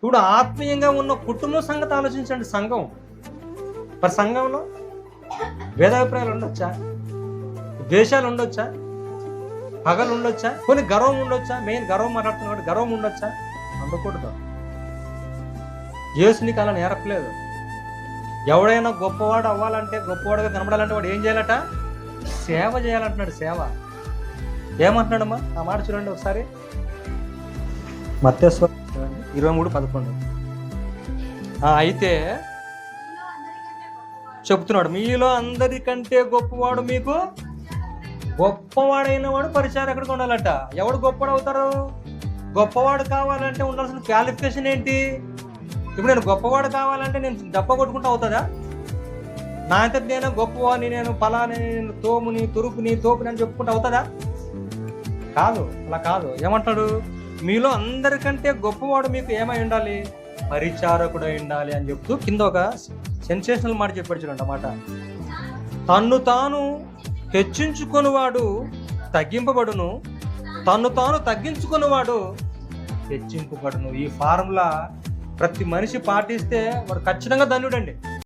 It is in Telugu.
ఇప్పుడు ఆత్మీయంగా ఉన్న కుటుంబం సంగతి ఆలోచించండి. సంఘం. మరి సంఘంలో భేదాభిప్రాయాలు ఉండొచ్చా? ద్వేషాలు ఉండొచ్చా? పగలు ఉండొచ్చా? కొన్ని గర్వం ఉండొచ్చా? మెయిన్ గర్వం మాట్లాడుతున్నాడు గర్వం ఉండొచ్చా? ఉండకూడదు. యేసు నీకు అలా నేరపలేదు. ఎవడైనా గొప్పవాడు అవ్వాలంటే గొప్పవాడుగా కనబడాలంటే వాడు ఏం చేయాలట? సేవ చేయాలంటున్నాడు. సేవ. ఏమంటున్నాడమ్మా? ఆ మాట చూడండి ఒకసారి. మత్స్వ ఇరవై మూడు పదకొండు. అయితే చెప్తున్నాడు మీలో అందరికంటే గొప్పవాడు మీకు గొప్పవాడైన వాడు పరిచారకుడికి ఉండాలట? ఎవడు గొప్పవాడు అవుతారు? గొప్పవాడు కావాలంటే ఉండాల్సిన క్వాలిఫికేషన్ ఏంటి? ఇప్పుడు నేను గొప్పవాడు కావాలంటే నేను దెబ్బ కొట్టుకుంటూ అవుతుందా నా అంతటి నేను గొప్పవాడిని నేను ఫలాని నేను తోముని తురుపుని తోపుని అని చెప్పుకుంటూ అవుతుందా కాదు అలా కాదు. ఏమంటాడు? మీలో అందరికంటే గొప్పవాడు మీకు ఏమై ఉండాలి? పరిచారకుడు ఉండాలి అని చెప్తూ కింద ఒక సెన్సేషనల్ మాట చెప్పాడు చూడండి అన్నమాట తన్ను తాను హెచ్చించుకొనివాడు తగ్గింపబడును. తన్ను తాను తగ్గించుకున్నవాడు హెచ్చింపబడును. ఈ ఫార్ములా ప్రతి మనిషి పాటిస్తే వాడు ఖచ్చితంగా ధన్యుడండి.